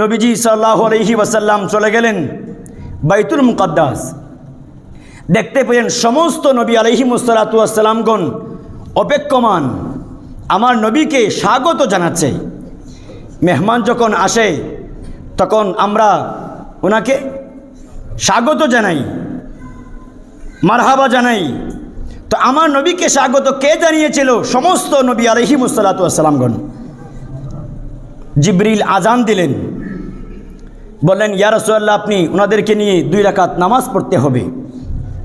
নবীজি সাল্লাহ আলহি ওয়াসাল্লাম চলে গেলেন বাইতুল মুকাদ্দাস। দেখতে পেলেন সমস্ত নবী আলহি মুসালাতামগণ অপেক্ষমান। আমার নবীকে স্বাগত জানাচ্ছে। মেহমান যখন আসে, তখন আমরা ওনাকে স্বাগত জানাই, মারহাবা জানাই। তো আমার নবীকে স্বাগত কে জানিয়েছিল? সমস্ত নবী আলহি মুসালাতামগণ জিবরিল আজান দিলেন। বললেন, ইয়া রসোল্লাহ আপনি ওনাদেরকে নিয়ে দুই রাকাত নামাজ পড়তে হবে।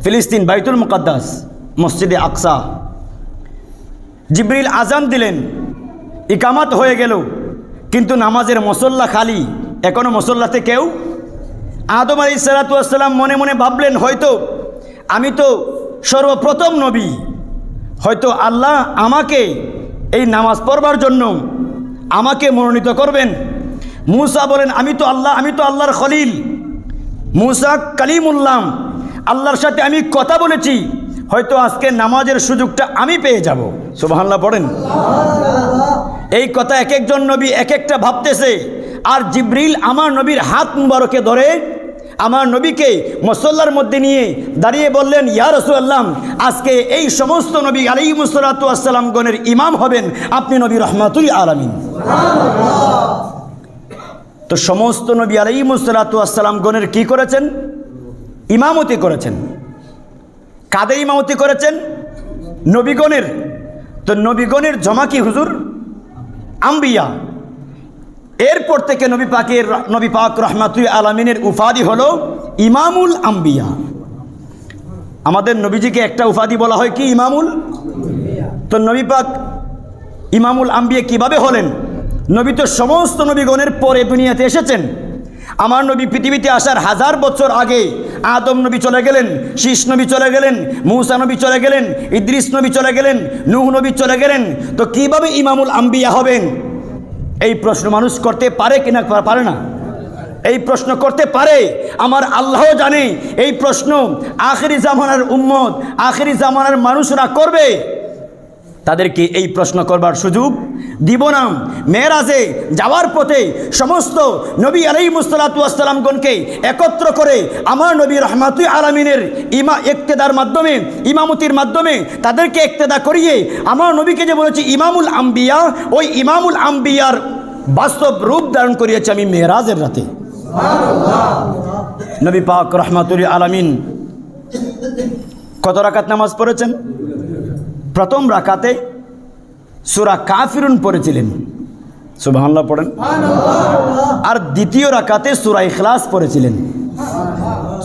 ফিলিস্তিন, বাইতুল মুকাদ্দাস, মসজিদে আকসা। জিবরিল আজান দিলেন। ইকামাত হয়ে গেল। কিন্তু নামাজের মসল্লা খালি এখনও মসল্লাতে কেউ? আদম আলী সালাতাম মনে মনে ভাবলেন, হয়তো আমি তো সর্বপ্রথম নবী। হয়তো আল্লাহ আমাকে এই নামাজ পড়বার জন্য আমাকে মনোনীত করবেন। মুসা বলেন, আমি তো আল্লাহ, আমি তো আল্লাহর খলিল। মুসা কালিমুল্লাম, আল্লাহর সাথে আমি কথা বলেছি, হয়তো আজকে নামাজের সুযোগটা আমি পেয়ে যাব। সুবাহান্লাহ পড়েন। এই কথা এক একজন নবী এক একটা ভাবতেছে, আর জিব্রিল আমার নবীর হাত মুবারকে ধরে আমার নবীকে মসল্লার মধ্যে নিয়ে দাঁড়িয়ে বললেন, ইয়া রসুল্লাম আজকে এই সমস্ত নবী আলী মুসলাতাম গণের ইমাম হবেন আপনি নবী রহমাতুল আলমিন। তো সমস্ত নবী আলী মুসলাতাম গণের কি করেছেন? ইমামতি করেছেন। কাদের ইমামতি করেছেন? নবীগণের। তো নবীগণের জমা কি হুজুর? আম্বিয়া। এরপর থেকে নবী পাকের নবী পাক রহমাতুল আলমিনের উপাধি হলো ইমামুল আম্বিয়া। আমাদের নবীজিকে একটা উপাধি বলা হয় কি? ইমামুল? তো নবী পাক ইমামুল আম্বিয়া কীভাবে হলেন? নবী তো সমস্ত নবীগণের পরে দুনিয়াতে এসেছেন। আমার নবী পৃথিবীতে আসার হাজার বছর আগে আদম নবী চলে গেলেন, শীষ নবী চলে গেলেন, মৌসা নবী চলে গেলেন, ইদ্রিস নবী চলে গেলেন, নুহ নবী চলে গেলেন। তো কীভাবে ইমামুল আম্বিয়া হবেন? এই প্রশ্ন মানুষ করতে পারে কিনা পারে না? এই প্রশ্ন করতে পারে। আমার আল্লাহ জানে এই প্রশ্ন। আখেরি জামানার উম্মত, আখেরি জামানার মানুষরা করবে। তাদেরকে এই প্রশ্ন করবার সুযোগ দিব না। মেয়েরাজে যাওয়ার পথে সমস্ত নবী আলাই মুস্তালাতামগণকে একত্র করে আমার নবী রহমাতু আলমিনের ইমা একতেদার মাধ্যমে ইমামতির মাধ্যমে তাদেরকে একতেদা করিয়ে আমার নবীকে যে বলেছি ইমামুল আম্বিয়া ওই ইমামুল আম্বিয়ার বাস্তব রূপ ধারণ করিয়েছি আমি মেয়েরাজের রাতে। নবী পাক রহমাতুল আলমিন কত রাকাত নামাজ পড়েছেন? প্রথম রাখাতে সুরা কাফিরুন পড়েছিলেন। সুবাহ পড়েন। আর দ্বিতীয় রাকাতে সুরা ইখলাস পড়েছিলেন।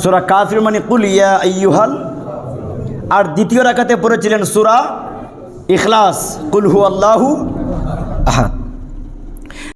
সুরা কাফির মানে কুল ইয়া ইউহাল আর দ্বিতীয় রাকাতে পড়েছিলেন সুরা ইখলাস। কুলহু আল্লাহু আহাদ।